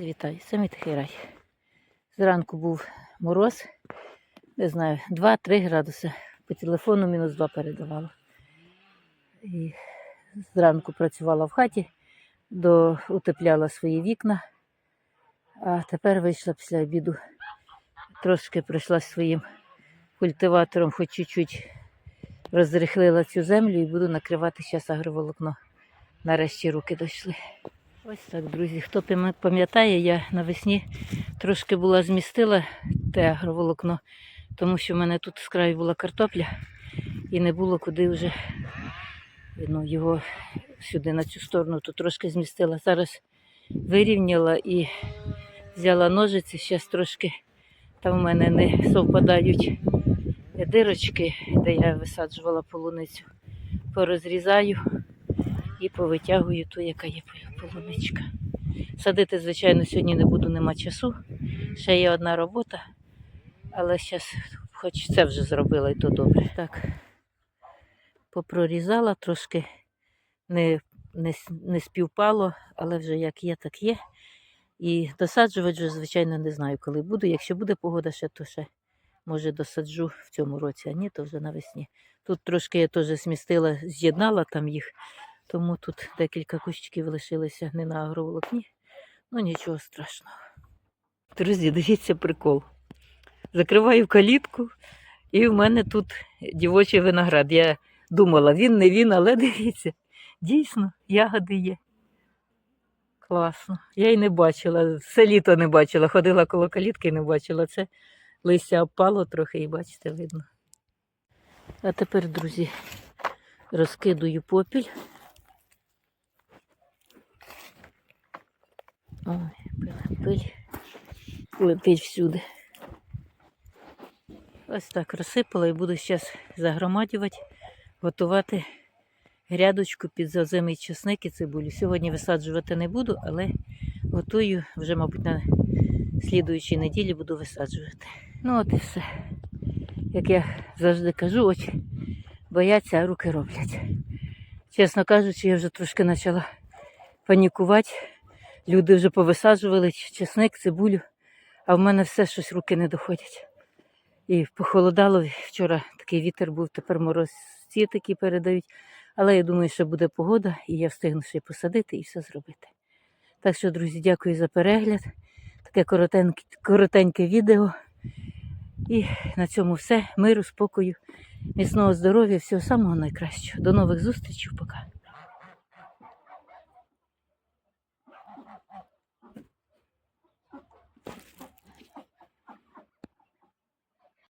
Вітаю, самі тихий рай. Зранку був мороз, не знаю, 2-3 градуси. По телефону мінус 2 передавало. І зранку працювала в хаті, до, утепляла свої вікна, а тепер вийшла після обіду. Трошки прийшла своїм культиватором, хоч чуть-чуть розрихлила цю землю і буду накривати зараз агроволокно. Нарешті руки дійшли. Ось так, друзі. Хто пам'ятає, я навесні трошки була змістила те агроволокно, тому що в мене тут з краю була картопля і не було куди вже ну, його сюди на цю сторону тут трошки змістила. Зараз вирівняла і взяла ножиці, зараз трошки там в мене не совпадають дирочки, де я висаджувала полуницю. Порозрізаю і повитягую ту, яка є полуничка. Садити, звичайно, сьогодні не буду, нема часу. Ще є одна робота, але зараз, хоч це вже зробила, і то добре. Так, попрорізала, трошки не, не, не співпало, але вже як є, так є. І досаджувати вже, звичайно, не знаю, коли буду. Якщо буде погода ще, то ще може досаджу в цьому році, а ні, то вже навесні. Тут трошки я теж змістила, з'єднала там їх, тому тут декілька кущиків лишилися не на агроволокні. Ну нічого страшного. Друзі, дивіться прикол. Закриваю калітку, і в мене тут дівочий виноград. Я думала, він не він, але дивіться, дійсно, ягоди є. Класно. Я й не бачила, все літо не бачила. Ходила коло калітки і не бачила. Це листя опало трохи і бачите, видно. А тепер, друзі, розкидую попіль. Ой, пиль, летить всюди. Ось так розсипала і буду зараз загромадювати, готувати грядочку під зазимий чесник і цибулю. Сьогодні висаджувати не буду, але готую вже, мабуть, на слідуючій неділі буду висаджувати. Ну от і все. Як я завжди кажу, очі бояться, а руки роблять. Чесно кажучи, я вже трошки почала панікувати. Люди вже повисаджували чесник, цибулю, а в мене все щось руки не доходять. І похолодало. Вчора такий вітер був, тепер морозці такі передають. Але я думаю, що буде погода, і я встигну ще посадити і все зробити. Так що, друзі, дякую за перегляд. Таке коротеньке, коротеньке відео. І на цьому все. Миру, спокою, міцного здоров'я, всього самого найкращого. До нових зустрічей. Пока.